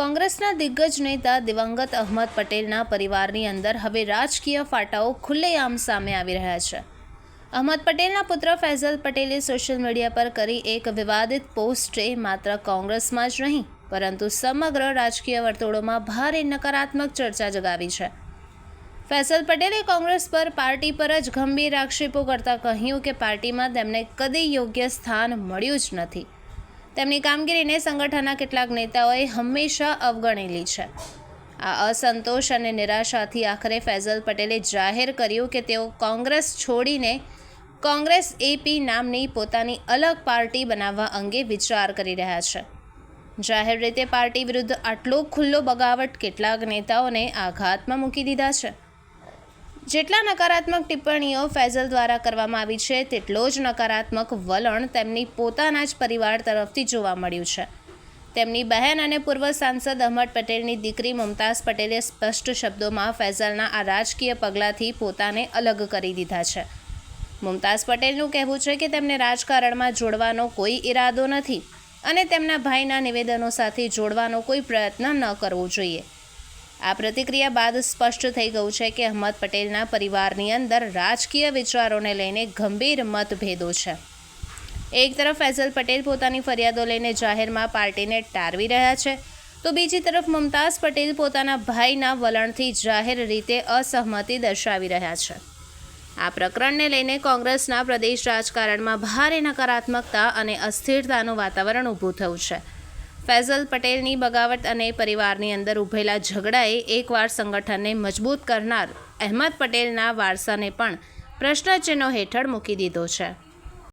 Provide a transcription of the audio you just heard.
કોંગ્રેસના દિગ્ગજ નેતા દિવંગત અહમદ પટેલના પરિવારની અંદર હવે રાજકીય ફાટાઓ ખુલ્લેઆમ સામે આવી રહ્યા છે. અહમદ પટેલના પુત્ર ફૈઝલ પટેલે સોશિયલ મીડિયા પર કરી એક વિવાદિત પોસ્ટે માત્ર કોંગ્રેસમાં જ નહીં, પરંતુ સમગ્ર રાજકીય વર્તુળોમાં ભારે નકારાત્મક ચર્ચા જગાવી છે. ફૈસલ પટેલે કોંગ્રેસ પર પાર્ટી પર જ ગંભીર આક્ષેપો કરતાં કહ્યું કે પાર્ટીમાં તેમને કદી યોગ્ય સ્થાન મળ્યું જ નથી. તેમની કામગીરીને સંગઠનના કેટલાક નેતાઓએ હંમેશા અવગણેલી છે. આ અસંતોષ અને નિરાશાથી આખરે ફૈઝલ પટેલે જાહેર કર્યું કે તેઓ કોંગ્રેસ છોડીને કોંગ્રેસ એપી નામની પોતાની અલગ પાર્ટી બનાવવા અંગે વિચાર કરી રહ્યા છે. જાહેર રીતે પાર્ટી વિરુદ્ધ આટલો ખુલ્લો બગાવટ કેટલાક નેતાઓને આઘાતમાં મૂકી દીધા છે. જેટલા નકારાત્મક ટિપ્પણીઓ ફૈઝલ દ્વારા કરવામાં આવી છે, તેટલો જ નકારાત્મક વલણ તેમની પોતાના જ પરિવાર તરફથી જોવા મળ્યું છે. તેમની બહેન અને પૂર્વ સાંસદ અહમદ પટેલની દીકરી મુમતાઝ પટેલે સ્પષ્ટ શબ્દોમાં ફૈઝલના આ રાજકીય પગલાંથી પોતાને અલગ કરી દીધા છે. મુમતાઝ પટેલનું કહેવું છે કે તેમને રાજકારણમાં જોડવાનો કોઈ ઈરાદો નથી અને તેમના ભાઈના નિવેદનો સાથે જોડવાનો કોઈ પ્રયત્ન ન કરવો જોઈએ. આ પ્રતિક્રિયા બાદ સ્પષ્ટ થઈ ગયું છે કે અહમદ પટેલના પરિવારની અંદર રાજકીય વિચારોને લઈને ગંભીર મતભેદો છે. એક તરફ ફૈઝલ પટેલ પોતાની ફરિયાદો લઈને જાહેરમાં પાર્ટીને ટાળવી રહ્યા છે, તો બીજી તરફ મુમતાઝ પટેલ પોતાના ભાઈના વલણથી જાહેર રીતે અસહમતિ દર્શાવી રહ્યા છે. આ પ્રકરણને લઈને કોંગ્રેસના પ્રદેશ રાજકારણમાં ભારે નકારાત્મકતા અને અસ્થિરતાનું વાતાવરણ ઊભું થયું છે. ફૈઝલ પટેલની બગાવત અને પરિવારની અંદર ઉભેલા ઝઘડાએ એકવાર સંગઠનને મજબૂત કરનાર અહેમદ પટેલના વારસાને પણ પ્રશ્નચિહ્નો હેઠળ મૂકી દીધો છે.